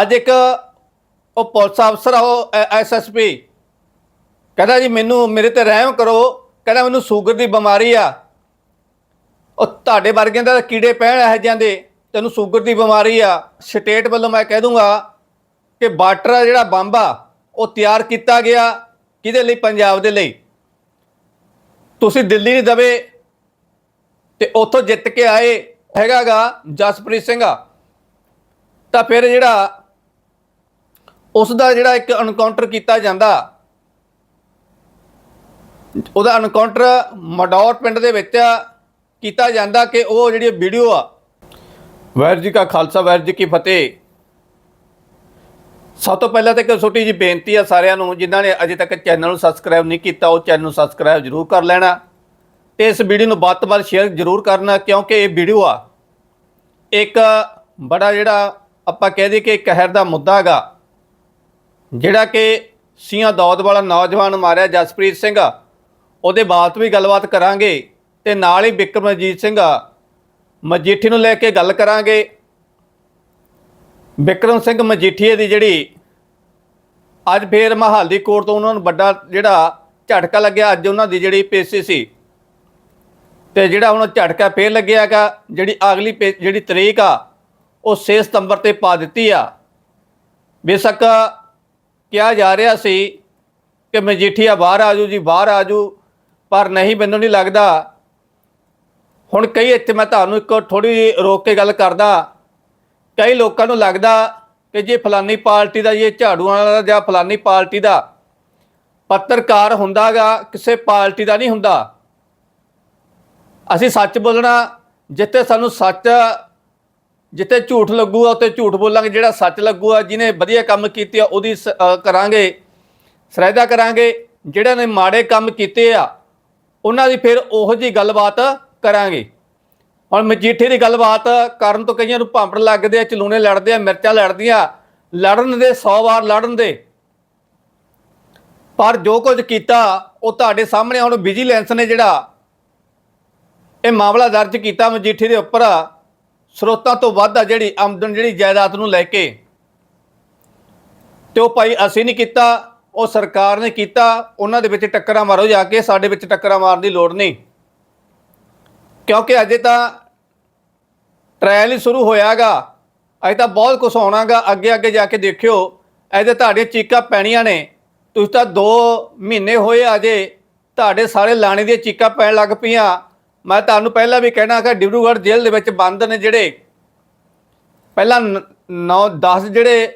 ਅੱਜ ਇੱਕ ਉਹ ਪੁਲਿਸ ਅਫਸਰ ਆ, ਉਹ ਐਸਐਸਪੀ ਕਹਿੰਦਾ ਜੀ, ਮੈਨੂੰ, ਮੇਰੇ ਤੇ ਰਹਿਮ ਕਰੋ। ਕਹਿੰਦਾ, ਮੈਨੂੰ ਸ਼ੂਗਰ ਦੀ ਬਿਮਾਰੀ ਆ। ਉਹ ਤੁਹਾਡੇ ਵਰਗਿਆਂ ਦਾ ਕੀੜੇ ਪੈਣ ਇਹ ਜਾਂਦੇ ਤੈਨੂੰ ਸ਼ੂਗਰ ਦੀ ਬਿਮਾਰੀ ਆ। ਸਟੇਟ ਵੱਲੋਂ ਮੈਂ ਕਹਿ ਦੂੰਗਾ ਕਿ ਬਾਰਡਰ ਆ ਜਿਹੜਾ ਬੰਬ ਆ, ਉਹ ਤਿਆਰ ਕੀਤਾ ਗਿਆ ਕਿਹਦੇ ਲਈ? ਪੰਜਾਬ ਦੇ ਲਈ। ਤੁਸੀਂ ਦਿੱਲੀ ਨਹੀਂ ਦਵੇ ਤੇ ਉੱਥੋਂ ਜਿੱਤ ਕੇ ਆਏ ਹੈਗਾਗਾ ਜਸਪ੍ਰੀਤ ਸਿੰਘ ਆ। ਤਾਂ ਫਿਰ ਜਿਹੜਾ ਉਸ ਦਾ ਜਿਹੜਾ ਇੱਕ ਐਨਕਾਊਂਟਰ ਕੀਤਾ ਜਾਂਦਾ, ਉਹਦਾ ਐਨਕਾਊਂਟਰ ਮਡੌਰ ਪਿੰਡ ਦੇ ਵਿੱਚ ਕੀਤਾ ਜਾਂਦਾ ਕਿ ਉਹ ਜਿਹੜੀ ਵੀਡੀਓ ਆ, ਵਾਹਿਗੁਰੂ ਜੀ ਕਾ ਖਾਲਸਾ, ਵਾਹਿਗੁਰੂ ਜੀ ਕੀ ਫਤਿਹ। ਸਭ ਤੋਂ ਪਹਿਲਾਂ ਤਾਂ ਇੱਕ ਛੋਟੀ ਜਿਹੀ ਬੇਨਤੀ ਆ ਸਾਰਿਆਂ ਨੂੰ, ਜਿਨ੍ਹਾਂ ਨੇ ਅਜੇ ਤੱਕ ਚੈਨਲ ਨੂੰ ਸਬਸਕ੍ਰਾਈਬ ਨਹੀਂ ਕੀਤਾ, ਉਹ ਚੈਨਲ ਨੂੰ ਸਬਸਕ੍ਰਾਈਬ ਜ਼ਰੂਰ ਕਰ ਲੈਣਾ ਤੇ ਇਸ ਵੀਡੀਓ ਨੂੰ ਵੱਧ ਤੋਂ ਵੱਧ ਸ਼ੇਅਰ ਜ਼ਰੂਰ ਕਰਨਾ, ਕਿਉਂਕਿ ਇਹ ਵੀਡੀਓ ਆ, ਇੱਕ ਬੜਾ ਜਿਹੜਾ ਆਪਾਂ ਕਹਿ ਦਈਏ ਕਿ ਕਹਿਰ ਦਾ ਮੁੱਦਾ ਹੈਗਾ। ਜਿਹੜਾ ਕਿ ਸੀਆਂ ਦੌਦ ਵਾਲਾ ਨੌਜਵਾਨ ਮਾਰਿਆ ਜਸਪ੍ਰੀਤ ਸਿੰਘ। ਉਹਦੇ ਬਾਤ ਵੀ ਗੱਲਬਾਤ ਕਰਾਂਗੇ ਤੇ ਨਾਲ ਹੀ ਬਿਕਰਮਜੀਤ ਸਿੰਘ ਮਜੀਠੀ ਨੂੰ ਲੈ ਕੇ ਗੱਲ ਕਰਾਂਗੇ। ਬਿਕਰਮ ਸਿੰਘ ਮਜੀਠੀਏ ਦੀ ਜਿਹੜੀ ਅੱਜ ਫੇਰ ਮਹਾਲੀ ਕੋਰਟ ਤੋਂ ਉਹਨਾਂ ਨੂੰ ਵੱਡਾ ਜਿਹੜਾ ਝਟਕਾ ਲੱਗਿਆ, ਅੱਜ ਉਹਨਾਂ ਦੀ ਜਿਹੜੀ ਪੇਸ਼ੀ ਸੀ। ਤੇ ਜਿਹੜਾ ਹੁਣ ਝਟਕਾ ਫੇਰ ਲੱਗਿਆਗਾ ਜਿਹੜੀ ਅਗਲੀ ਪੇ- ਜਿਹੜੀ ਤਰੀਕ ਆ, ਉਹ 6 ਸਤੰਬਰ ਤੇ ਪਾ ਦਿੱਤੀ ਆ। ਬੇਸ਼ੱਕ ਕਿਹਾ ਜਾ ਰਿਹਾ ਸੀ ਕਿ ਮਜੀਠੀਆ ਬਾਹਰ ਆਜੂ ਜੀ, ਬਾਹਰ ਆਜੂ ਪਰ ਨਹੀਂ, ਮੈਨੂੰ ਨਹੀਂ ਲੱਗਦਾ। ਹੁਣ ਕਈ ਇੱਥੇ ਮੈਂ ਤੁਹਾਨੂੰ ਇੱਕ ਥੋੜੀ ਰੋਕ ਕੇ ਗੱਲ ਕਰਦਾ। ਕਈ ਲੋਕਾਂ ਨੂੰ ਲੱਗਦਾ ਕਿ ਜੇ ਫਲਾਨੀ ਪਾਰਟੀ ਦਾ ਇਹ ਝਾੜੂਆਂ ਵਾਲਾ ਜਾਂ ਫਲਾਨੀ ਪਾਰਟੀ ਦਾ ਪੱਤਰਕਾਰ ਹੁੰਦਾਗਾ, ਕਿਸੇ ਪਾਰਟੀ ਦਾ ਨਹੀਂ ਹੁੰਦਾ। ਅਸੀਂ ਸੱਚ ਬੋਲਣਾ, ਜਿੱਥੇ ਸਾਨੂੰ ਸੱਚ ਜਿੱਥੇ ਝੂਠ ਲੱਗੂਗਾ, ਉੱਥੇ ਝੂਠ ਬੋਲਾਂਗੇ, ਜਿਹੜਾ ਸੱਚ ਲੱਗੂਗਾ, ਜਿਹਨੇ ਵਧੀਆ ਕੰਮ ਕੀਤੇ ਆ, ਉਹਦੀ ਸ- ਕਰਾਂਗੇ, ਸਰਾਇਦਾ ਕਰਾਂਗੇ, ਜਿਹੜਾ ਨੇ ਮਾੜੇ ਕੰਮ ਕੀਤੇ ਆ, ਉਹਨਾਂ ਦੀ ਫਿਰ ਉਹੋ ਜੀ ਗੱਲਬਾਤ ਕਰਾਂਗੇ। ਹੁਣ ਮਜੀਠੇ ਦੀ ਗੱਲਬਾਤ ਕਰਨ ਤੋਂ ਕਈਆਂ ਨੂੰ ਭਾਂਪੜ ਲੱਗਦੇ ਆ, ਚਲੂਣੇ ਲੜਦੇ ਆ, ਮਿਰਚਾਂ ਲੜਦੀਆਂ, ਲੜਨ ਦੇ 100 ਵਾਰ ਲੜਨ ਦੇ। ਪਰ ਜੋ ਕੁਝ ਕੀਤਾ, ਉਹ ਤੁਹਾਡੇ ਸਾਹਮਣੇ ਹੁਣ ਵਿਜੀਲੈਂਸ ਨੇ ਜਿਹੜਾ ਇਹ ਮਾਮਲਾ ਦਰਜ ਕੀਤਾ ਮਜੀਠੀ ਦੇ ਉੱਪਰ। ਸਰੋਤਾਂ ਤੋਂ ਵੱਧ ਆ ਜਿਹੜੀ ਆਮਦਨ ਜਿਹੜੀ ਜਾਇਦਾਦ ਨੂੰ ਲੈ ਕੇ। ਤੇ ਉਹ ਭਾਈ ਅਸੀਂ ਨਹੀਂ ਕੀਤਾ, ਉਹ ਸਰਕਾਰ ਨੇ ਕੀਤਾ, ਉਹਨਾਂ ਦੇ ਵਿੱਚ ਟੱਕਰਾਂ ਮਾਰੋ ਜਾ ਕੇ, ਸਾਡੇ ਵਿੱਚ ਟੱਕਰਾਂ ਮਾਰਨ ਦੀ ਲੋੜ ਨਹੀਂ। ਕਿਉਂਕਿ ਅਜੇ ਤਾਂ ਟ੍ਰਾਇਲ ਹੀ ਸ਼ੁਰੂ ਹੋਇਆਗਾ, ਅਜੇ ਤਾਂ ਬਹੁਤ ਕੁਝ ਹੋਣਾਗਾ ਅੱਗੇ ਅੱਗੇ ਜਾ ਕੇ ਦੇਖਿਓ ਇਹਦੇ ਤੁਹਾਡੀਆਂ ਚੀਕਾਂ ਪੈਣੀਆਂ ਨੇ, ਤੁਸੀਂ ਤਾਂ 2 ਮਹੀਨੇ ਹੋਏ ਅਜੇ, ਤੁਹਾਡੇ ਸਾਰੇ ਲਾਣੇ ਦੀਆਂ ਚੀਕਾਂ ਪੈਣ ਲੱਗ ਪਈਆਂ। ਮੈਂ ਤੁਹਾਨੂੰ ਪਹਿਲਾਂ ਵੀ ਕਹਿਣਾ ਕਿ ਡਿਬਰੂਗੜ੍ਹ ਜੇਲ੍ਹ ਦੇ ਵਿੱਚ ਬੰਦ ਨੇ ਜਿਹੜੇ ਪਹਿਲਾਂ 9 10 ਜਿਹੜੇ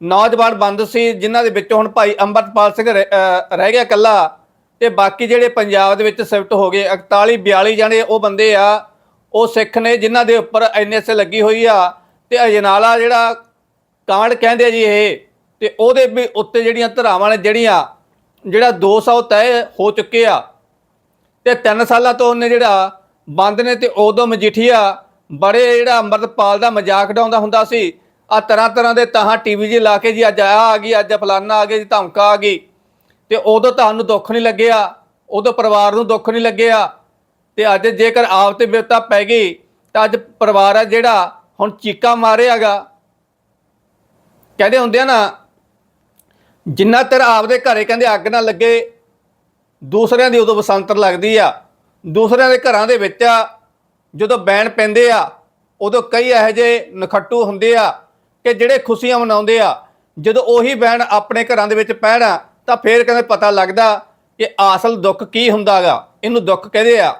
ਨੌਜਵਾਨ ਬੰਦ ਸੀ, ਜਿਨ੍ਹਾਂ ਦੇ ਵਿੱਚ ਹੁਣ ਭਾਈ ਅੰਮ੍ਰਿਤਪਾਲ ਸਿੰਘ ਰਹਿ ਰਹਿ ਗਿਆ ਇਕੱਲਾ ਤੇ ਬਾਕੀ ਜਿਹੜੇ ਪੰਜਾਬ ਦੇ ਵਿੱਚ ਸ਼ਿਫਟ ਹੋ ਗਏ 41 42 ਜਣੇ ਉਹ ਬੰਦੇ ਆ, ਉਹ ਸਿੱਖ ਨੇ ਜਿਨ੍ਹਾਂ ਦੇ ਉੱਪਰ ਐਨਐਸ ਲੱਗੀ ਹੋਈ ਆ ਤੇ ਅਜਨਾਲਾ ਜਿਹੜਾ ਕਾਂਡ ਕਹਿੰਦੇ ਆ ਜੀ ਇਹ ਤੇ ਉਹਦੇ ਵੀ ਉੱਤੇ ਜਿਹੜੀਆਂ ਧਰਾਵਾਂ ਨੇ ਜਿਹੜੀਆਂ, ਜਿਹੜਾ 200 ਤੈਅ ਹੋ ਚੁੱਕੇ ਆ। ਤੇ 3 ਸਾਲਾਂ ਤੋਂ ਉਹਨੇ ਜਿਹੜਾ ਬੰਦ ਨੇ ਤੇ ਉਦੋਂ ਮਜੀਠੀਆ ਬੜੇ ਜਿਹੜਾ ਅੰਮ੍ਰਿਤਪਾਲ ਦਾ ਮਜ਼ਾਕ ਉਡਾਉਂਦਾ ਹੁੰਦਾ ਸੀ। ਆ ਤਰ੍ਹਾਂ ਤਰ੍ਹਾਂ ਦੇ ਤਾਹਾਂ ਟੀਵੀ ਜੀ ਲਾ ਕੇ ਜੀ, ਅੱਜ ਆ ਆ ਗਈ, ਅੱਜ ਫਲਾਨਾ ਆ ਗਿਆ ਜੀ, ਧਮਕਾ ਆ ਗਈ। ਤੇ ਉਦੋਂ ਤੁਹਾਨੂੰ ਦੁੱਖ ਨਹੀਂ ਲੱਗਿਆ? ਉਦੋਂ ਪਰਿਵਾਰ ਨੂੰ ਦੁੱਖ ਨਹੀਂ ਲੱਗਿਆ? ਤੇ ਅੱਜ ਜੇਕਰ ਆਪ ਤੇ ਬਿਰਤਾ ਪੈ ਗਈ, ਤਾਂ ਅੱਜ ਪਰਿਵਾਰ ਆ ਜਿਹੜਾ ਹੁਣ ਚੀਕਾ ਮਾਰਿਆਗਾ। ਕਹਿੰਦੇ ਹੁੰਦੇ ਆ ਨਾ, ਜਿੰਨਾ ਤੇਰ ਆਪਦੇ ਘਰੇ ਕਹਿੰਦੇ ਅੱਗ ਨਾ ਲੱਗੇ ਦੂਸਰਿਆਂ ਦੀ ਉਦੋਂ ਬਸੰਤਰ ਲੱਗਦੀ ਆ, ਦੂਸਰਿਆਂ ਦੇ ਘਰਾਂ ਦੇ ਵਿੱਚ ਜਦੋਂ ਬੈਣ ਪੈਂਦੇ ਆ, ਉਦੋਂ ਕਈ ਇਹੋ ਜਿਹੇ ਨਖੱਟੂ ਹੁੰਦੇ ਆ ਕਿ ਜਿਹੜੇ ਖੁਸ਼ੀਆਂ ਮਨਾਉਂਦੇ ਆ। ਜਦੋਂ ਉਹੀ ਬੈਣ ਆਪਣੇ ਘਰਾਂ ਦੇ ਵਿੱਚ ਪੈਣਾ ਤਾਂ ਫੇਰ ਕਹਿੰਦੇ ਪਤਾ ਲੱਗਦਾ ਕਿ ਅਸਲ ਦੁੱਖ ਕੀ ਹੁੰਦਾਗਾ ਇਹਨੂੰ ਦੁੱਖ ਕਹਦੇ ਆ।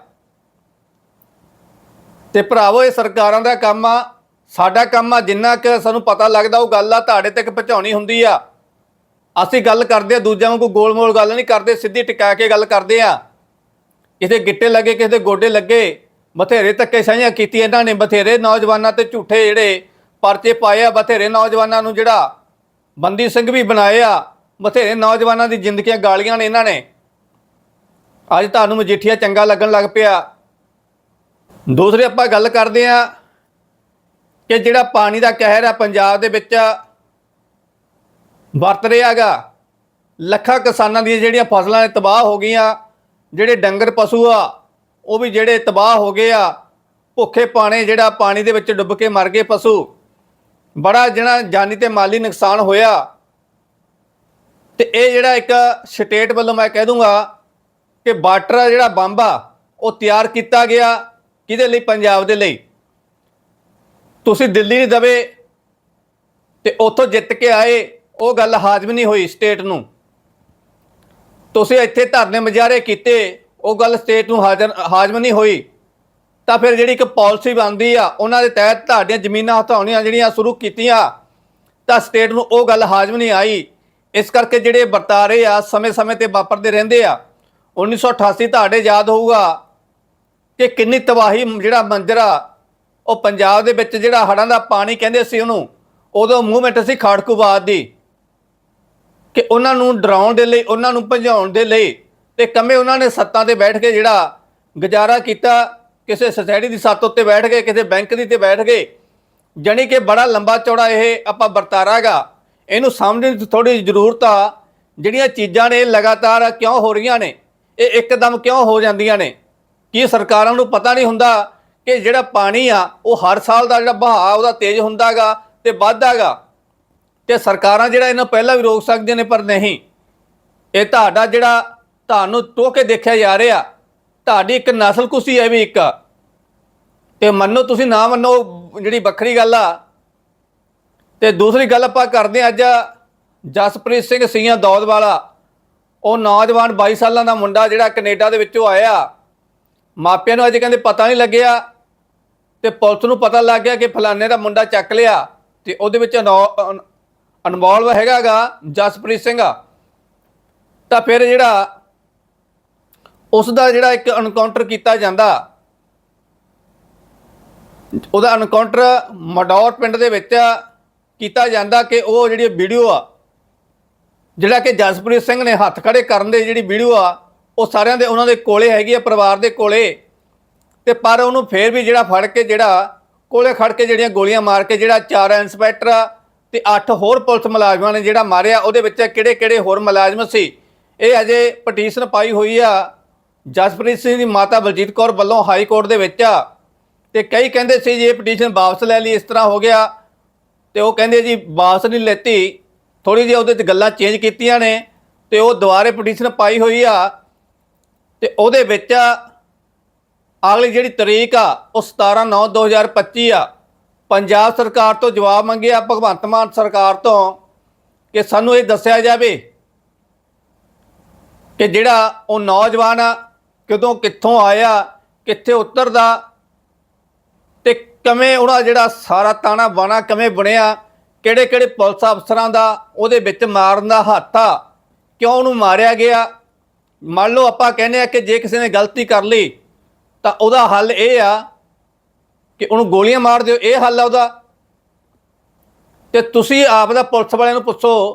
ਤੇ ਭਰਾਵੋ, ਇਹ ਸਰਕਾਰਾਂ ਦਾ ਕੰਮ ਆ, ਸਾਡਾ ਕੰਮ ਆ, ਜਿੰਨਾ ਕਿ ਸਾਨੂੰ ਪਤਾ ਲੱਗਦਾ ਉਹ ਗੱਲ ਆ, ਤੁਹਾਡੇ ਤੱਕ ਪਹੁੰਚਾਉਣੀ ਹੁੰਦੀ ਆ। ਅਸੀਂ ਗੱਲ ਕਰਦੇ ਆ, ਦੂਜਿਆਂ ਵਾਂਗੂ ਗੋਲ-ਮੋਲ ਗੱਲ ਨਹੀਂ ਕਰਦੇ, ਸਿੱਧੀ ਟਿਕਾ ਕੇ ਗੱਲ ਕਰਦੇ ਆ। ਕਿਸੇ ਗਿੱਟੇ ਲੱਗੇ, ਕਿਸੇ ਦੇ ਗੋਡੇ ਲੱਗੇ, ਬਥੇਰੇ ਧੱਕੇ ਸਾਈਆਂ ਕੀਤੀ ਇਹਨਾਂ ਨੇ, ਬਥੇਰੇ ਨੌਜਵਾਨਾਂ ਤੇ ਝੂਠੇ ਜਿਹੜੇ ਪਰਚੇ ਪਾਏ ਆ, ਬਥੇਰੇ ਨੌਜਵਾਨਾਂ ਨੂੰ ਜਿਹੜਾ ਬੰਦੀ ਸਿੰਘ ਵੀ ਬਣਾਏ ਆ, ਬਥੇਰੇ ਨੌਜਵਾਨਾਂ ਦੀ ਜ਼ਿੰਦਗੀਆਂ ਗਾਲੀਆਂ ਨੇ ਇਹਨਾਂ ਨੇ। ਅੱਜ ਤੁਹਾਨੂੰ ਮਜੀਠੀਆ ਚੰਗਾ ਲੱਗਣ ਲੱਗ ਪਿਆ। ਦੂਸਰੇ ਆਪਾਂ ਗੱਲ ਕਰਦੇ ਆ ਕਿ ਜਿਹੜਾ ਪਾਣੀ ਦਾ ਕਹਿਰ ਆ, ਪੰਜਾਬ ਦੇ ਵਿੱਚ ਵਰਤ ਰਿਹਾਗਾ ਲੱਖਾਂ ਕਿਸਾਨਾਂ ਦੀਆਂ ਜਿਹੜੀਆਂ ਫਸਲਾਂ ਤਬਾਹ ਹੋ ਗਈਆਂ, ਜਿਹੜੇ ਡੰਗਰ ਪਸ਼ੂ ਆ, ਉਹ ਵੀ ਜਿਹੜੇ ਤਬਾਹ ਹੋ ਗਏ ਆ, ਭੁੱਖੇ ਪਾਣੇ ਜਿਹੜਾ ਪਾਣੀ ਦੇ ਵਿੱਚ ਡੁੱਬ ਕੇ ਮਰ ਗਏ ਪਸ਼ੂ। ਬੜਾ ਜਿਹੜਾ ਜਾਨੀ ਤੇ ਮਾਲੀ ਨੁਕਸਾਨ ਹੋਇਆ। ਤੇ ਇਹ ਜਿਹੜਾ ਇੱਕ ਸਟੇਟ ਵੱਲੋਂ ਮੈਂ ਕਹਿ ਦੂੰਗਾ ਕਿ ਬਾਰਡਰ ਜਿਹੜਾ ਬੰਬ ਆ, ਉਹ ਤਿਆਰ ਕੀਤਾ ਗਿਆ ਕਿਹਦੇ ਲਈ? ਪੰਜਾਬ ਦੇ ਲਈ। ਤੁਸੀਂ ਦਿੱਲੀ ਨਹੀਂ ਦਵੇ ਤੇ ਉੱਥੋਂ ਜਿੱਤ ਕੇ ਆਏ ਉਹ ਗੱਲ ਹਾਜ਼ਮ ਨਹੀਂ ਹੋਈ ਸਟੇਟ ਨੂੰ। ਤੁਸੀਂ ਇੱਥੇ ਧਰਨੇ ਮੁਜ਼ਾਹਰੇ ਕੀਤੇ, ਉਹ ਗੱਲ ਸਟੇਟ ਨੂੰ ਹਾਜ਼ਰ, ਹਾਜ਼ਮ ਨਹੀਂ ਹੋਈ। ਤਾਂ ਫਿਰ ਜਿਹੜੀ ਇੱਕ ਪਾਲਿਸੀ ਬਣਦੀ ਆ, ਉਹਨਾਂ ਦੇ ਤਹਿਤ ਤੁਹਾਡੀਆਂ ਜ਼ਮੀਨਾਂ ਹਟਾਉਣੀਆਂ ਜਿਹੜੀਆਂ ਸ਼ੁਰੂ ਕੀਤੀਆਂ, ਤਾਂ ਸਟੇਟ ਨੂੰ ਉਹ ਗੱਲ ਹਾਜ਼ਮ ਨਹੀਂ ਆਈ। ਇਸ ਕਰਕੇ ਜਿਹੜੇ ਵਰਤਾਰੇ ਆ, ਸਮੇਂ-ਸਮੇਂ ਤੇ ਵਾਪਰਦੇ ਰਹਿੰਦੇ ਆ। 1988 ਤੁਹਾਡੇ ਯਾਦ ਹੋਊਗਾ ਕਿ ਕਿੰਨੀ ਤਬਾਹੀ ਜਿਹੜਾ ਮੰਜ਼ਰ ਆ, ਉਹ ਪੰਜਾਬ ਦੇ ਵਿੱਚ ਜਿਹੜਾ ਹੜ੍ਹਾਂ ਦਾ ਪਾਣੀ ਕਹਿੰਦੇ ਸੀ ਉਹਨੂੰ, ਉਦੋਂ ਮੂਵਮੈਂਟ ਸੀ ਖਾੜਕੂਬਾਦ ਦੀ। ਕਿ ਉਹਨਾਂ ਨੂੰ ਡਰਾਉਣ ਦੇ ਲਈ, ਉਹਨਾਂ ਨੂੰ ਭਜਾਉਣ ਦੇ ਲਈ ਤੇ ਕਮੇ ਉਹਨਾਂ ਨੇ ਸੱਤਾਂ ਤੇ ਬੈਠ ਕੇ ਜਿਹੜਾ ਗੁਜ਼ਾਰਾ ਕੀਤਾ, ਕਿਸੇ ਸੁਸਾਇਟੀ ਦੀ ਸੱਤ ਉੱਤੇ ਬੈਠ ਗਏ, ਕਿਸੇ ਬੈਂਕ ਦੀ ਤੇ ਬੈਠ ਗਏ। ਜਾਣੀ ਕਿ ਬੜਾ ਲੰਬਾ ਚੌੜਾ ਇਹ ਆਪਾਂ ਵਰਤਾਰਾਗਾ। ਇਹਨੂੰ ਸਮਝਣ ਦੀ ਥੋੜੀ ਜ਼ਰੂਰਤ ਆ, ਜਿਹੜੀਆਂ ਚੀਜ਼ਾਂ ਨੇ ਲਗਾਤਾਰ ਕਿਉਂ ਹੋ ਰਹੀਆਂ ਨੇ, ਇਹ ਇੱਕਦਮ ਕਿਉਂ ਹੋ ਜਾਂਦੀਆਂ ਨੇ? ਕੀ ਸਰਕਾਰਾਂ ਨੂੰ ਪਤਾ ਨਹੀਂ ਹੁੰਦਾ ਕਿ ਜਿਹੜਾ ਪਾਣੀ ਆ, ਉਹ ਹਰ ਸਾਲ ਦਾ ਜਿਹੜਾ ਬਹਾਅ ਉਹਦਾ ਤੇਜ਼ ਹੁੰਦਾਗਾ ਤੇ ਵੱਧਦਾਗਾ। ਤੇ ਸਰਕਾਰਾਂ ਜਿਹੜਾ ਇਹਨਾਂ ਪਹਿਲਾਂ ਵੀ ਰੋਕ ਸਕਦੀਆਂ ਨੇ, ਪਰ ਨਹੀਂ। ਇਹ ਤੁਹਾਡਾ ਜਿਹੜਾ ਤੁਹਾਨੂੰ ਟੋ ਕੇ ਦੇਖਿਆ ਜਾ ਰਿਹਾ, ਤੁਹਾਡੀ ਇੱਕ ਨਸਲ ਕੁਸੀ ਹੈ ਵੀ ਇੱਕ। ਤੇ ਮੰਨੋ ਤੁਸੀਂ ਨਾ ਮੰਨੋ ਜਿਹੜੀ ਵੱਖਰੀ ਗੱਲ ਆ। ਤੇ ਦੂਸਰੀ ਗੱਲ ਆਪਾਂ ਕਰਦੇ ਹਾਂ ਅੱਜ ਜਸਪ੍ਰੀਤ ਸਿੰਘ ਸੀਆਂ ਦੌਦ ਵਾਲਾ। ਉਹ ਨੌਜਵਾਨ 22 ਸਾਲਾਂ ਦਾ ਮੁੰਡਾ ਜਿਹੜਾ ਕੈਨੇਡਾ ਦੇ ਵਿੱਚੋਂ ਆਇਆ। ਮਾਪਿਆਂ ਨੂੰ ਅਜੇ ਕਹਿੰਦੇ ਪਤਾ ਨਹੀਂ ਲੱਗਿਆ। ਤੇ ਪੁਲਿਸ ਨੂੰ ਪਤਾ ਲੱਗ ਗਿਆ ਕਿ ਫਲਾਣੇ ਦਾ ਮੁੰਡਾ ਚੱਕ ਲਿਆ। ਤੇ ਉਹਦੇ ਵਿੱਚ ਇਨਵੋਲਵ ਹੈਗਾਗਾ, ਜਸਪ੍ਰੀਤ ਸਿੰਘ ਤਾਂ ਫਿਰ ਜਿਹੜਾ ਉਸ ਦਾ ਜਿਹੜਾ ਇੱਕ ਐਨਕਾਊਂਟਰ ਕੀਤਾ ਜਾਂਦਾ, ਉਹਦਾ ਐਨਕਾਊਂਟਰ ਮਡੌਰ ਪਿੰਡ ਦੇ ਵਿੱਚ ਕੀਤਾ ਜਾਂਦਾ ਕਿ ਉਹ ਜਿਹੜੀ ਵੀਡੀਓ ਆ, ਜਿਹੜਾ ਕਿ ਜਸਪ੍ਰੀਤ ਸਿੰਘ ਨੇ ਹੱਥ ਖੜੇ ਕਰਨ ਦੇ ਜਿਹੜੀ ਵੀਡੀਓ ਆ, ਉਹ ਸਾਰਿਆਂ ਦੇ ਉਹਨਾਂ ਦੇ ਕੋਲੇ ਹੈਗੀ ਆ, ਪਰਿਵਾਰ ਦੇ ਕੋਲੇ। ਤੇ ਪਰ ਉਹਨੂੰ ਫੇਰ ਵੀ ਜਿਹੜਾ ਫੜ ਕੇ ਜਿਹੜਾ, ਕੋਲੇ ਖੜ ਕੇ ਜਿਹੜੀਆਂ ਗੋਲੀਆਂ ਮਾਰ ਕੇ ਜਿਹੜਾ ਚਾਰ ਇੰਸਪੈਕਟਰ ਤੇ ਅੱਠ ਹੋਰ ਪੁਲਿਸ ਮੁਲਾਜ਼ਮਾਂ ਨੇ ਜਿਹੜਾ ਮਾਰਿਆ, ਉਹਦੇ ਵਿੱਚ ਕਿਹੜੇ ਕਿਹੜੇ ਹੋਰ ਮੁਲਾਜ਼ਮ ਸੀ? ਇਹ ਅਜੇ ਪਟੀਸ਼ਨ ਪਾਈ ਹੋਈ ਆ, ਜਸਪ੍ਰੀਤ ਸਿੰਘ ਦੀ ਮਾਤਾ ਬਲਜੀਤ ਕੌਰ ਵੱਲੋਂ ਹਾਈ ਕੋਰਟ ਦੇ ਵਿੱਚ ਆ। ਤੇ ਕਈ ਕਹਿੰਦੇ ਸੀ ਜੀ, ਇਹ ਪਟੀਸ਼ਨ ਵਾਪਸ ਲੈ ਲਈ, ਇਸ ਤਰ੍ਹਾਂ ਹੋ ਗਿਆ। ਤੇ ਉਹ ਕਹਿੰਦੇ ਜੀ, ਵਾਪਸ ਨਹੀਂ ਲੈਤੀ। ਥੋੜੀ ਜਿਹੀ ਉਹਦੇ 'ਚ ਗੱਲਾਂ ਚੇਂਜ ਕੀਤੀਆਂ ਨੇ, ਤੇ ਉਹ ਦੁਬਾਰੇ ਪਟੀਸ਼ਨ ਪਾਈ ਹੋਈ ਆ। ਤੇ ਉਹਦੇ ਵਿੱਚ ਅਗਲੀ ਜਿਹੜੀ ਤਰੀਕ ਆ, ਉਹ 17 9 2025 ਆ। ਪੰਜਾਬ ਸਰਕਾਰ ਤੋਂ ਜਵਾਬ ਮੰਗਿਆ ਭਗਵੰਤ ਮਾਨ ਸਰਕਾਰ ਤੋਂ, ਕਿ ਸਾਨੂੰ ਇਹ ਦੱਸਿਆ ਜਾਵੇ ਕਿ ਜਿਹੜਾ ਉਹ ਨੌਜਵਾਨ ਆ, ਕਦੋਂ ਕਿੱਥੋਂ ਆਇਆ, ਕਿੱਥੇ ਉਤਰਦਾ ਤੇ ਕਿਵੇਂ ਉਹਦਾ ਜਿਹੜਾ ਸਾਰਾ ਤਾਣਾ ਬਾਣਾ ਕਿਵੇਂ ਬਣਿਆ ਕਿਹੜੇ ਕਿਹੜੇ ਪੁਲਿਸ ਅਫਸਰਾਂ ਦਾ ਉਹਦੇ ਵਿੱਚ ਮਾਰਨ ਦਾ ਹੱਥ ਆ, ਕਿਉਂ ਉਹਨੂੰ ਮਾਰਿਆ ਗਿਆ? ਮੰਨ ਲਓ ਆਪਾਂ ਕਹਿੰਦੇ ਆ ਕਿ ਜੇ ਕਿਸੇ ਨੇ ਗਲਤੀ ਕਰ ਲਈ, ਤਾਂ ਉਹਦਾ ਹੱਲ ਇਹ ਆ ਕਿ ਉਹਨੂੰ ਗੋਲੀਆਂ ਮਾਰ ਦਿਓ, ਇਹ ਹੱਲ ਆ ਉਹਦਾ। ਤੇ ਤੁਸੀਂ ਆਪ ਦਾ ਪੁਲਿਸ ਵਾਲਿਆਂ ਨੂੰ ਪੁੱਛੋ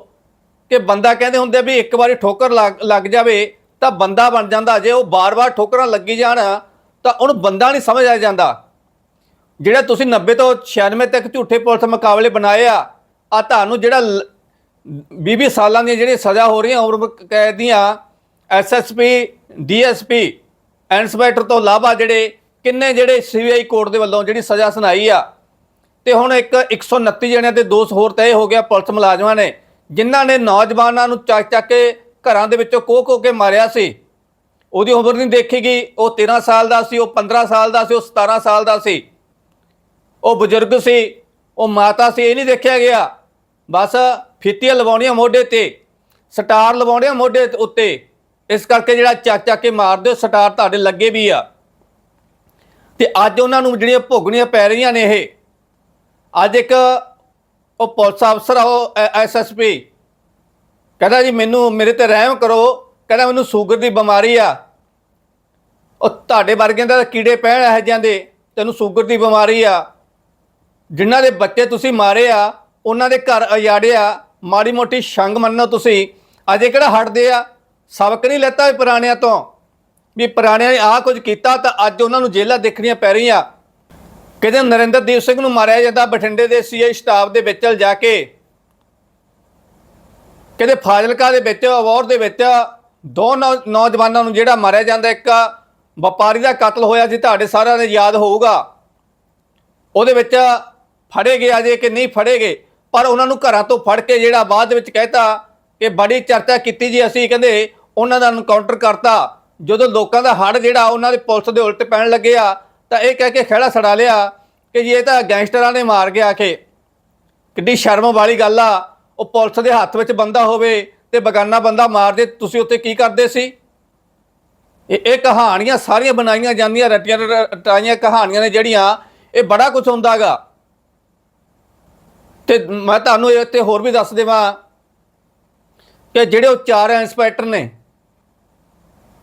ਕਿ ਬੰਦਾ ਕਹਿੰਦੇ ਹੁੰਦੇ ਵੀ ਇੱਕ ਵਾਰੀ ਠੋਕਰ ਲੱਗ ਲੱਗ ਜਾਵੇ ਤਾਂ ਬੰਦਾ ਬਣ ਜਾਂਦਾ। ਜੇ ਉਹ ਬਾਰ-ਬਾਰ ਠੋਕਰਾਂ ਲੱਗੀ ਜਾਣ, ਤਾਂ ਉਹਨੂੰ ਬੰਦਾ ਨਹੀਂ ਸਮਝ ਆ ਜਾਂਦਾ। ਜਿਹੜਾ ਤੁਸੀਂ 90 ਤੋਂ 96 ਤੱਕ ਝੂਠੇ ਪੁਲਿਸ ਮੁਕਾਬਲੇ ਬਣਾਏ ਆ ਆ ਤੁਹਾਨੂੰ ਜਿਹੜਾ 20 ਸਾਲਾਂ ਦੀਆਂ ਜਿਹੜੀਆਂ ਸਜ਼ਾ ਹੋ ਰਹੀਆਂ, ਉਮਰ ਕੈਦ ਦੀਆਂ ਐਸਐਸਪੀ ਡੀਐਸਪੀ ਇੰਸਪੈਕਟਰ ਤੋਂ ਇਲਾਵਾ ਜਿਹੜੇ ਕਿੰਨੇ ਜਿਹੜੇ ਸੀਬੀਆਈ ਕੋਰਟ ਦੇ ਵੱਲੋਂ ਜਿਹੜੀ ਸਜ਼ਾ ਸੁਣਾਈ ਆ? ਤੇ ਹੁਣ ਇੱਕ 129 ਜਣਿਆਂ ਤੇ ਦੋਸ਼ ਹੋਰ ਤੈਅ ਹੋ ਗਿਆ ਪੁਲਿਸ ਮੁਲਾਜ਼ਮਾਂ ਨੇ, ਜਿਨ੍ਹਾਂ ਨੇ ਨੌਜਵਾਨਾਂ ਨੂੰ ਚੱਕ ਚੱਕ ਕੇ ਘਰਾਂ ਦੇ ਵਿੱਚੋਂ ਕੋਹ ਕੋਹ ਕੇ ਮਾਰਿਆ ਸੀ। ਉਹਦੀ ਉਮਰ ਨਹੀਂ ਦੇਖੀ ਗਈ, ਉਹ 13 ਸਾਲ ਦਾ ਸੀ, ਉਹ 15 ਸਾਲ ਦਾ ਸੀ, ਉਹ 17 ਸਾਲ ਦਾ ਸੀ। ਉਹ ਬਜ਼ੁਰਗ ਸੀ, ਉਹ ਮਾਤਾ ਸੀ, ਇਹ ਨਹੀਂ ਦੇਖਿਆ ਗਿਆ। ਬਸ ਫੀਤੀਆਂ ਲਵਾਉਣੀਆਂ ਮੋਢੇ ਤੇ, ਸਟਾਰ ਲਵਾਉਣੀਆਂ ਮੋਢੇ ਉੱਤੇ। ਇਸ ਕਰਕੇ ਜਿਹੜਾ ਚੱਕ ਚੱਕ ਕੇ ਮਾਰਦੇ ਹੋ, ਸਟਾਰ ਤੁਹਾਡੇ ਲੱਗੇ ਵੀ ਆ। ਤੇ ਅੱਜ ਉਹਨਾਂ ਨੂੰ ਜਿਹੜੀਆਂ ਭੋਗਣੀਆਂ ਪੈ ਰਹੀਆਂ ਨੇ ਇਹ, ਅੱਜ ਇੱਕ ਉਹ ਪੁਲਿਸ ਅਫਸਰ ਆ ਉਹ ਐਸਐਸਪੀ ਕਹਿੰਦਾ ਜੀ ਮੈਨੂੰ, ਮੇਰੇ ਤੇ ਰਹਿਮ ਕਰੋ, ਕਹਿੰਦਾ ਮੈਨੂੰ ਸ਼ੂਗਰ ਦੀ ਬਿਮਾਰੀ ਆ। ਉਹ ਤੁਹਾਡੇ ਵਰਗਿਆਂ ਦਾ ਕੀੜੇ ਪੈਣ ਇਹ ਜਾਂਦੇ ਤੈਨੂੰ ਸ਼ੂਗਰ ਦੀ ਬਿਮਾਰੀ ਆ। ਜਿਨ੍ਹਾਂ ਦੇ ਬੱਚੇ ਤੁਸੀਂ ਮਾਰੇ ਆ, ਉਹਨਾਂ ਦੇ ਘਰ ਅਜਾੜਿਆ ਮਾੜੀ ਮੋਟੀ ਸ਼ੰਗ ਮੰਨੋ ਤੁਸੀਂ। ਅਜੇ ਕਿਹੜਾ ਹਟਦੇ ਆ? ਸਬਕ ਨਹੀਂ ਲੈਤਾ ਪੁਰਾਣਿਆਂ ਤੋਂ। ਵੀ ਪੁਰਾਣਿਆਂ ਨੇ ਆਹ ਕੁਝ ਕੀਤਾ ਤਾਂ ਅੱਜ ਉਹਨਾਂ ਨੂੰ ਜੇਲ੍ਹਾਂ ਦੇਖਣੀਆਂ ਪੈ ਰਹੀਆਂ। ਕਿਤੇ ਨਰਿੰਦਰਦੀਪ ਸਿੰਘ ਨੂੰ ਮਾਰਿਆ ਜਾਂਦਾ, ਬਠਿੰਡੇ ਦੇ ਸੀਆਈ ਸ਼ਤਾਬ ਦੇ ਵਿੱਚ ਜਾ ਕੇ। ਕਿਤੇ ਫਾਜ਼ਿਲਕਾ ਦੇ ਵਿੱਚ ਅਵਾਰਡ ਦੇ ਵਿੱਚ ਦੋ ਨੌ- ਨੌਜਵਾਨਾਂ ਨੂੰ ਜਿਹੜਾ ਮਾਰਿਆ ਜਾਂਦਾ, ਇੱਕ ਵਪਾਰੀ ਦਾ ਕਤਲ ਹੋਇਆ ਜੀ ਤੁਹਾਡੇ ਸਾਰਿਆਂ ਨੇ ਯਾਦ ਹੋਊਗਾ। ਉਹਦੇ ਵਿੱਚ ਫੜੇ ਗਿਆ ਜੇ ਕਿ ਨਹੀਂ ਫੜੇ ਗਏ, ਪਰ ਉਹਨਾਂ ਨੂੰ ਘਰਾਂ ਤੋਂ ਫੜ ਕੇ ਜਿਹੜਾ ਬਾਅਦ ਵਿੱਚ ਕਹਿਤਾ ਕਿ ਬੜੀ ਚਰਚਾ ਕੀਤੀ ਜੀ ਅਸੀਂ, ਕਹਿੰਦੇ ਉਹਨਾਂ ਦਾ ਐਨਕਾਊਂਟਰ ਕਰਤਾ। ਜਦੋਂ ਲੋਕਾਂ ਦਾ ਹੜ ਜਿਹੜਾ ਉਹਨਾਂ ਦੇ ਪੁਲਿਸ ਦੇ ਉਲਟ ਪੈਣ ਲੱਗਿਆ ਤਾਂ ਇਹ ਕਹਿ ਕੇ ਖਹਿੜਾ ਛੜਾ ਲਿਆ ਕਿ ਜੀ ਇਹ ਤਾਂ ਗੈਂਗਸਟਰਾਂ ਨੇ ਮਾਰ ਗਿਆ ਕਿ ਕਿੱਡੀ ਸ਼ਰਮ ਵਾਲੀ ਗੱਲ ਆ, ਉਹ ਪੁਲਿਸ ਦੇ ਹੱਥ ਵਿੱਚ ਬੰਦਾ ਹੋਵੇ ਤੇ ਬਗਾਨਾ ਬੰਦਾ ਮਾਰ ਦੇ, ਤੁਸੀਂ ਉੱਤੇ ਕੀ ਕਰਦੇ ਸੀ? ਇਹ ਇਹ ਕਹਾਣੀਆਂ ਸਾਰੀਆਂ ਬਣਾਈਆਂ ਜਾਂਦੀਆਂ, ਰਟੀਆਂ ਰਟਾਈਆਂ ਕਹਾਣੀਆਂ ਨੇ ਜਿਹੜੀਆਂ, ਇਹ ਬੜਾ ਕੁਝ ਹੁੰਦਾਗਾ। ਤੇ ਮੈਂ ਤੁਹਾਨੂੰ ਇਹ ਤੇ ਹੋਰ ਵੀ ਦੱਸ ਦੇਵਾਂ ਕਿ ਜਿਹੜੇ ਉਹ ਚਾਰ ਇੰਸਪੈਕਟਰ ਨੇ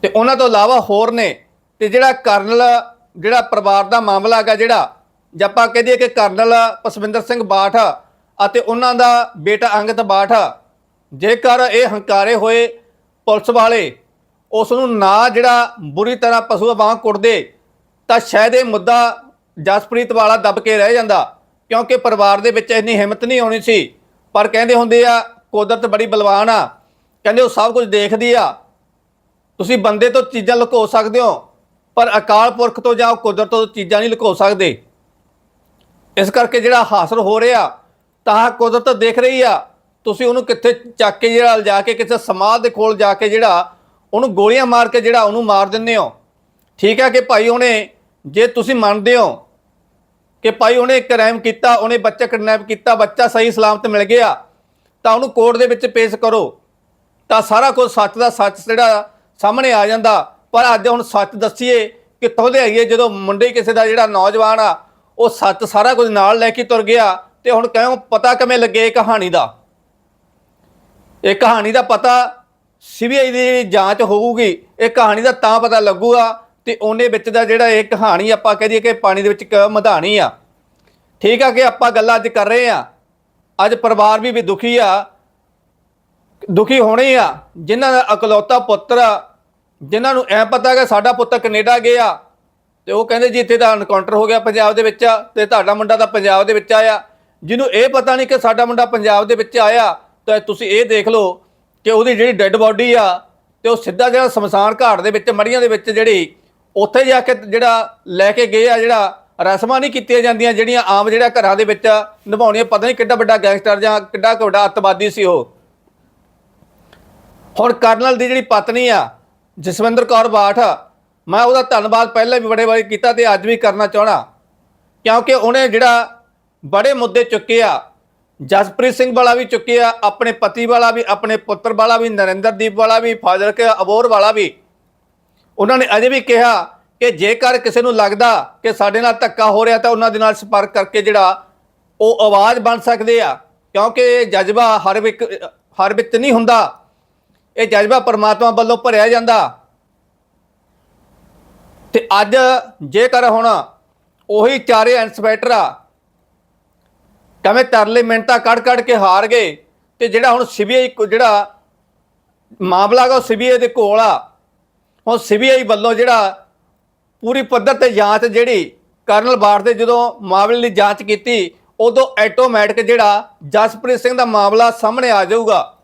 ਤੇ ਉਹਨਾਂ ਤੋਂ ਇਲਾਵਾ ਹੋਰ ਨੇ ਤੇ ਜਿਹੜਾ ਕਰਨਲ, ਜਿਹੜਾ ਪਰਿਵਾਰ ਦਾ ਮਾਮਲਾ ਹੈਗਾ ਜਿਹੜਾ, ਜੇ ਆਪਾਂ ਕਹਿ ਦਈਏ ਕਿ ਕਰਨਲ ਪਸਵਿੰਦਰ ਸਿੰਘ ਬਾਠ ਅਤੇ ਉਹਨਾਂ ਦਾ ਬੇਟਾ ਅੰਗਦ ਬਾਠ, ਜੇਕਰ ਇਹ ਹੰਕਾਰੇ ਹੋਏ ਪੁਲਿਸ ਵਾਲੇ ਉਸ ਨੂੰ ਨਾ ਜਿਹੜਾ ਬੁਰੀ ਤਰ੍ਹਾਂ ਪਸ਼ੂ ਬਾਹ ਕੁੱਟਦੇ, ਤਾਂ ਸ਼ਾਇਦ ਇਹ ਮੁੱਦਾ ਜਸਪ੍ਰੀਤ ਵਾਲਾ ਦੱਬ ਕੇ ਰਹਿ ਜਾਂਦਾ, ਕਿਉਂਕਿ ਪਰਿਵਾਰ ਦੇ ਵਿੱਚ ਇੰਨੀ ਹਿੰਮਤ ਨਹੀਂ ਆਉਣੀ ਸੀ। ਪਰ ਕਹਿੰਦੇ ਹੁੰਦੇ ਆ, ਕੁਦਰਤ ਬੜੀ ਬਲਵਾਨ ਆ। ਕਹਿੰਦੇ ਉਹ ਸਭ ਕੁਝ ਦੇਖਦੀ ਆ। ਤੁਸੀਂ ਬੰਦੇ ਤੋਂ ਚੀਜ਼ਾਂ ਲੁਕੋ ਸਕਦੇ ਹੋ, ਪਰ ਅਕਾਲ ਪੁਰਖ ਤੋਂ ਜਾਂ ਕੁਦਰਤ ਤੋਂ ਚੀਜ਼ਾਂ ਨਹੀਂ ਲੁਕੋ ਸਕਦੇ। ਇਸ ਕਰਕੇ ਜਿਹੜਾ ਹਾਸਲ ਹੋ ਰਿਹਾ, ਤਾਂ ਕੁਦਰਤ ਦੇਖ ਰਹੀ ਆ। ਤੁਸੀਂ ਉਹਨੂੰ ਕਿੱਥੇ ਚੱਕ ਕੇ ਜਿਹੜਾ ਲਿਜਾ ਕੇ, ਕਿਸੇ ਸਮਾਧ ਦੇ ਕੋਲ ਜਾ ਕੇ ਜਿਹੜਾ ਉਹਨੂੰ ਗੋਲੀਆਂ ਮਾਰ ਕੇ ਜਿਹੜਾ ਉਹਨੂੰ ਮਾਰ ਦਿੰਦੇ ਹੋ। ਠੀਕ ਹੈ ਕਿ ਭਾਈ ਉਹਨੇ, ਜੇ ਤੁਸੀਂ ਮੰਨਦੇ ਹੋ ਕਿ ਭਾਈ ਉਹਨੇ ਕ੍ਰਾਈਮ ਕੀਤਾ, ਉਹਨੇ ਬੱਚਾ ਕਿਡਨੈਪ ਕੀਤਾ, ਬੱਚਾ ਸਹੀ ਸਲਾਮਤ ਮਿਲ ਗਿਆ, ਤਾਂ ਉਹਨੂੰ ਕੋਰਟ ਦੇ ਵਿੱਚ ਪੇਸ਼ ਕਰੋ। ਤਾਂ ਸਾਰਾ ਕੁਝ ਸੱਚ ਦਾ ਸੱਚ ਜਿਹੜਾ ਸਾਹਮਣੇ ਆ ਜਾਂਦਾ। ਪਰ ਅੱਜ ਹੁਣ ਸੱਚ ਦੱਸੀਏ ਕਿੱਥੋਂ ਆਈਏ ਜਦੋਂ ਮੁੰਡੇ ਕਿਸੇ ਦਾ ਜਿਹੜਾ ਨੌਜਵਾਨ ਆ, ਉਹ ਸੱਚ ਸਾਰਾ ਕੁਝ ਨਾਲ ਲੈ ਕੇ ਤੁਰ ਗਿਆ ਤੇ ਹੁਣ ਕਿਉਂ ਪਤਾ ਕਿਵੇਂ ਲੱਗੇ ਕਹਾਣੀ ਦਾ? ਇਹ ਕਹਾਣੀ ਦਾ ਪਤਾ ਸੀਬੀਆਈ ਦੀ ਜਿਹੜੀ ਜਾਂਚ ਹੋਊਗੀ, ਇਹ ਕਹਾਣੀ ਦਾ ਤਾਂ ਪਤਾ ਲੱਗੂਗਾ ਤੇ ਉਹਨੇ ਵਿੱਚ ਦਾ ਜਿਹੜਾ ਇਹ ਕਹਾਣੀ ਆਪਾਂ ਕਹਿ ਦਈਏ ਕਿ ਪਾਣੀ ਦੇ ਵਿੱਚ ਇੱਕ ਮਧਾਣੀ ਆ। ਠੀਕ ਆ ਕਿ ਆਪਾਂ ਗੱਲਾਂ ਅੱਜ ਕਰ ਰਹੇ ਆ। ਅੱਜ ਪਰਿਵਾਰ ਵੀ ਵੀ ਦੁਖੀ ਆ। ਦੁਖੀ ਹੋਣੇ ਆ, ਜਿਨ੍ਹਾਂ ਦਾ ਇਕਲੌਤਾ ਪੁੱਤਰ ਆ, ਜਿਨ੍ਹਾਂ ਨੂੰ ਐ ਪਤਾ ਕਿ ਸਾਡਾ ਪੁੱਤਰ ਕੈਨੇਡਾ ਗਿਆ, ਤੇ ਉਹ ਕਹਿੰਦੇ ਜੀ ਇੱਥੇ ਤਾਂ ਐਨਕਾਊਂਟਰ ਹੋ ਗਿਆ ਪੰਜਾਬ ਦੇ ਵਿੱਚ ਆ, ਤੇ ਤੁਹਾਡਾ ਮੁੰਡਾ ਤਾਂ ਪੰਜਾਬ ਦੇ ਵਿੱਚ ਆਇਆ। ਜਿਹਨੂੰ ਇਹ ਪਤਾ ਨਹੀਂ ਕਿ ਸਾਡਾ ਮੁੰਡਾ ਪੰਜਾਬ ਦੇ ਵਿੱਚ ਆਇਆ, ਤਾਂ ਤੁਸੀਂ ਇਹ ਦੇਖ ਲਓ ਕਿ ਉਹਦੀ ਜਿਹੜੀ ਡੈੱਡ ਬਾਡੀ ਆ, ਤੇ ਉਹ ਸਿੱਧਾ ਜਿਹੜਾ ਸਮਸਾਨ ਘਾਟ ਦੇ ਵਿੱਚ, ਮੜੀਆਂ ਦੇ ਵਿੱਚ ਜਿਹੜੀ ਉੱਥੇ ਜਾ ਕੇ ਜਿਹੜਾ ਲੈ ਕੇ ਗਏ ਆ, ਜਿਹੜਾ ਰਸਮਾਂ ਨਹੀਂ ਕੀਤੀਆਂ ਜਾਂਦੀਆਂ, ਜਿਹੜੀਆਂ ਆਮ ਜਿਹੜਾ ਘਰਾਂ ਦੇ ਵਿੱਚ ਨਿਭਾਉਣੀਆਂ, ਪਤਾ ਨਹੀਂ ਕਿੱਡਾ ਵੱਡਾ ਗੈਂਗਸਟਰ ਜਾਂ ਕਿੱਡਾ ਵੱਡਾ ਅੱਤਵਾਦੀ ਸੀ ਉਹ। ਹੁਣ ਕਰਨਲ ਦੀ ਜਿਹੜੀ ਪਤਨੀ ਆ, ਜਸਵਿੰਦਰ ਕੌਰ ਬਾਠ, ਮੈਂ ਉਹਦਾ ਧੰਨਵਾਦ ਪਹਿਲਾਂ ਵੀ ਬੜੇ ਵਾਰੀ ਕੀਤਾ ਤੇ ਅੱਜ ਵੀ ਕਰਨਾ ਚਾਹਣਾ ਕਿਉਂਕਿ ਉਹਨੇ ਜਿਹੜਾ ਬੜੇ ਮੁੱਦੇ ਚੁੱਕੇ ਆ, ਜਸਪ੍ਰੀਤ ਸਿੰਘ ਵਾਲਾ ਵੀ ਚੁੱਕੇ ਆ, ਆਪਣੇ ਪਤੀ ਵਾਲਾ ਵੀ, ਆਪਣੇ ਪੁੱਤਰ ਵਾਲਾ ਵੀ, ਨਰਿੰਦਰਦੀਪ ਵਾਲਾ ਵੀ ਫਾਦਰ ਅਬੋਰ ਵਾਲਾ ਵੀ। ਉਹਨਾਂ ਨੇ ਅਜੇ ਵੀ ਕਿਹਾ ਕਿ ਜੇਕਰ ਕਿਸੇ ਨੂੰ ਲੱਗਦਾ ਕਿ ਸਾਡੇ ਨਾਲ ਧੱਕਾ ਹੋ ਰਿਹਾ ਤਾਂ ਉਹਨਾਂ ਦੇ ਨਾਲ ਸੰਪਰਕ ਕਰਕੇ ਜਿਹੜਾ ਉਹ ਆਵਾਜ਼ ਬਣ ਸਕਦੇ ਆ। ਕਿਉਂਕਿ ਇਹ ਜਜ਼ਬਾ ਹਰ ਇੱਕ, ਹਰ ਵਿੱਚ ਨਹੀਂ ਹੁੰਦਾ। ਇਹ ਜਜ਼ਬਾ ਪਰਮਾਤਮਾ ਵੱਲੋਂ ਭਰਿਆ ਜਾਂਦਾ। ਤੇ ਅੱਜ ਜੇਕਰ ਹੁਣ ਉਹੀ ਚਾਰੇ ਇੰਸਪੈਕਟਰ ਆ, ਕਵੇਂ ਤਰਲੇ ਮਿੰਟਾਂ ਕੱਢ ਕੱਢ ਕੇ ਹਾਰ ਗਏ, ਤੇ ਜਿਹੜਾ ਹੁਣ ਸੀਬੀਆਈ ਜਿਹੜਾ ਮਾਮਲਾ ਗਾ ਉਹ ਸੀਬੀਆਈ ਦੇ ਕੋਲ ਆ, ਹੁਣ ਸੀਬੀਆਈ ਵੱਲੋਂ ਜਿਹੜਾ ਪੂਰੀ ਪੱਧਰ ਤੇ ਜਾਂਚ ਜਿਹੜੀ ਕਰਨਲ ਬਾਰ ਦੇ ਜਦੋਂ ਮਾਮਲੇ ਦੀ ਜਾਂਚ ਕੀਤੀ, ਉਦੋਂ ਆਟੋਮੈਟਿਕ ਜਿਹੜਾ ਜਸਪ੍ਰੀਤ ਸਿੰਘ ਦਾ ਮਾਮਲਾ ਸਾਹਮਣੇ ਆ ਜਾਊਗਾ।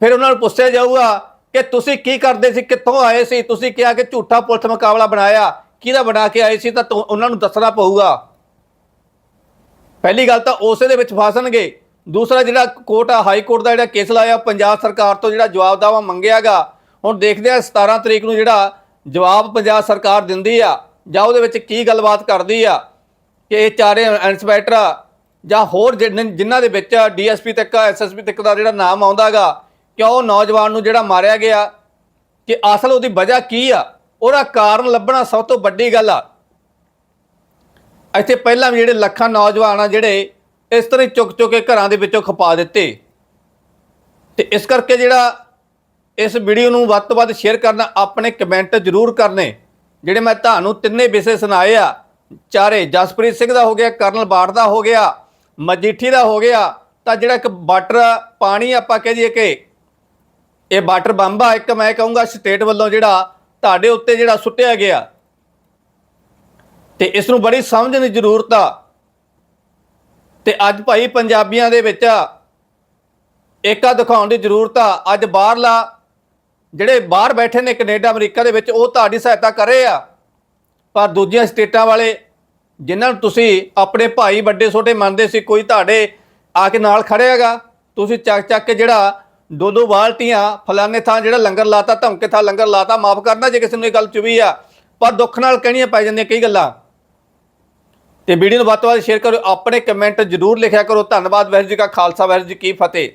ਫਿਰ ਉਹਨਾਂ ਨੂੰ ਪੁੱਛਿਆ ਜਾਊਗਾ ਕਿ ਤੁਸੀਂ ਕੀ ਕਰਦੇ ਸੀ, ਕਿੱਥੋਂ ਆਏ ਸੀ, ਤੁਸੀਂ ਕਿਹਾ ਕਿ ਝੂਠਾ ਪੁਲਿਸ ਮੁਕਾਬਲਾ ਬਣਾਇਆ, ਕਿਹਦਾ ਬਣਾ ਕੇ ਆਏ ਸੀ ਤਾਂ ਤੁ- ਉਹਨਾਂ ਨੂੰ ਦੱਸਣਾ ਪਊਗਾ। ਪਹਿਲੀ ਗੱਲ ਤਾਂ ਉਸੇ ਦੇ ਵਿੱਚ ਫਸਣਗੇ। ਦੂਸਰਾ ਜਿਹੜਾ ਕੋਰਟ ਆ, ਹਾਈ ਕੋਰਟ ਦਾ ਜਿਹੜਾ ਕੇਸ ਲਾਇਆ, ਪੰਜਾਬ ਸਰਕਾਰ ਤੋਂ ਜਿਹੜਾ ਜਵਾਬ ਦਾਵਾ ਮੰਗਿਆਗਾ, ਹੁਣ ਦੇਖਦੇ ਆ 17 ਤਰੀਕ ਨੂੰ ਜਿਹੜਾ ਜਵਾਬ ਪੰਜਾਬ ਸਰਕਾਰ ਦਿੰਦੀ ਆ, ਜਾਂ ਉਹਦੇ ਵਿੱਚ ਕੀ ਗੱਲਬਾਤ ਕਰਦੀ ਆ, ਕਿ ਇਹ ਚਾਰੇ ਇੰਸਪੈਕਟਰ ਆ, ਜਾਂ ਹੋਰ ਜਿਨ- ਜਿਨ੍ਹਾਂ ਦੇ ਵਿੱਚ ਡੀਐਸਪੀ ਤੱਕ ਐਸਐਸਪੀ ਤੱਕ ਦਾ ਜਿਹੜਾ ਨਾਮ ਆਉਂਦਾਗਾ ਕਿ ਉਹ ਨੌਜਵਾਨ ਨੂੰ ਜਿਹੜਾ ਮਾਰਿਆ ਗਿਆ ਕਿ ਅਸਲ ਉਹਦੀ ਵਜ੍ਹਾ ਕੀ ਆ? ਉਹਦਾ ਕਾਰਨ ਲੱਭਣਾ ਸਭ ਤੋਂ ਵੱਡੀ ਗੱਲ ਆ। ਇੱਥੇ ਪਹਿਲਾਂ ਵੀ ਜਿਹੜੇ ਲੱਖਾਂ ਨੌਜਵਾਨ ਆ ਜਿਹੜੇ ਇਸ ਤਰ੍ਹਾਂ ਹੀ ਚੁੱਕ ਚੁੱਕ ਕੇ ਘਰਾਂ ਦੇ ਵਿੱਚੋਂ ਖਪਾ ਦਿੱਤੇ। ਤੇ ਇਸ ਕਰਕੇ ਜਿਹੜਾ ਇਸ ਵੀਡੀਓ ਨੂੰ ਵੱਧ ਤੋਂ ਵੱਧ ਸ਼ੇਅਰ ਕਰਨਾ, ਆਪਣੇ ਕਮੈਂਟ ਜ਼ਰੂਰ ਕਰਨੇ। ਜਿਹੜੇ ਮੈਂ ਤੁਹਾਨੂੰ ਤਿੰਨੇ ਵਿਸ਼ੇ ਸੁਣਾਏ ਆ, ਚਾਰੇ ਜਸਪ੍ਰੀਤ ਸਿੰਘ ਦਾ ਹੋ ਗਿਆ, ਕਰਨਲ ਬਾੜ ਦਾ ਹੋ ਗਿਆ, ਮਜੀਠੀ ਦਾ ਹੋ ਗਿਆ, ਤਾਂ ਜਿਹੜਾ ਇੱਕ ਵਾਟਰ ਪਾਣੀ ਆਪਾਂ ਕਹਿ ਦਈਏ ਕਿ ਇਹ ਵਾਟਰ ਬੰਬ ਆ, ਇੱਕ ਮੈਂ ਕਹੂੰਗਾ ਸਟੇਟ ਵੱਲੋਂ ਜਿਹੜਾ ਤੁਹਾਡੇ ਉੱਤੇ ਜਿਹੜਾ ਸੁੱਟਿਆ ਗਿਆ। ਤੇ ਇਸ ਨੂੰ ਬੜੀ ਸਮਝਣ ਦੀ ਜ਼ਰੂਰਤ ਆ। ਤੇ ਅੱਜ ਭਾਈ ਪੰਜਾਬੀਆਂ ਦੇ ਵਿੱਚ ਏਕਾ ਦਿਖਾਉਣ ਦੀ ਜ਼ਰੂਰਤ ਆ। ਅੱਜ ਬਾਹਰਲਾ ਜਿਹੜੇ ਬਾਹਰ ਬੈਠੇ ਨੇ ਕੈਨੇਡਾ, ਅਮਰੀਕਾ ਦੇ ਵਿੱਚ, ਉਹ ਤੁਹਾਡੀ ਸਹਾਇਤਾ ਕਰ ਰਹੇ ਆ। ਪਰ ਦੂਜੀਆਂ ਸਟੇਟਾਂ ਵਾਲੇ, ਜਿਨ੍ਹਾਂ ਨੂੰ ਤੁਸੀਂ ਆਪਣੇ ਭਾਈ ਵੱਡੇ, ਛੋਟੇ ਮੰਨਦੇ ਸੀ, ਕੋਈ ਤੁਹਾਡੇ ਆ ਕੇ ਨਾਲ ਖੜਿਆਗਾ ਤੁਸੀਂ ਚੱਕ ਚੱਕ ਕੇ ਜਿਹੜਾ ਦੋ ਦੋ ਬਾਲਟੀਆਂ, ਫਲਾਣੇ ਥਾਂ ਜਿਹੜਾ ਲੰਗਰ ਲਾਤਾ, ਧਮਕੇ ਥਾਂ ਲੰਗਰ ਲਾਤਾ, ਮਾਫ ਕਰਨਾ ਜੇ ਕਿਸੇ ਨੂੰ ਇਹ ਗੱਲ ਚੁਭੀ ਆ। ਪਰ ਦੁੱਖ ਨਾਲ ਕਹਿਣੀਆਂ ਪੈ ਜਾਂਦੀਆਂ ਕਈ ਗੱਲਾਂ। ਤੇ ਵੀਡੀਓ ਨੂੰ ਵੱਧ ਤੋਂ ਵੱਧ ਸ਼ੇਅਰ ਕਰੋ ਆਪਣੇ ਕਮੈਂਟ ਜ਼ਰੂਰ ਲਿਖਿਆ ਕਰੋ। ਧੰਨਵਾਦ, ਵਾਹਿਗੁਰੂ ਜੀ ਕਾ ਖਾਲਸਾ, ਵਾਹਿਗੁਰੂ ਜੀ ਕੀ ਫਤਿਹ।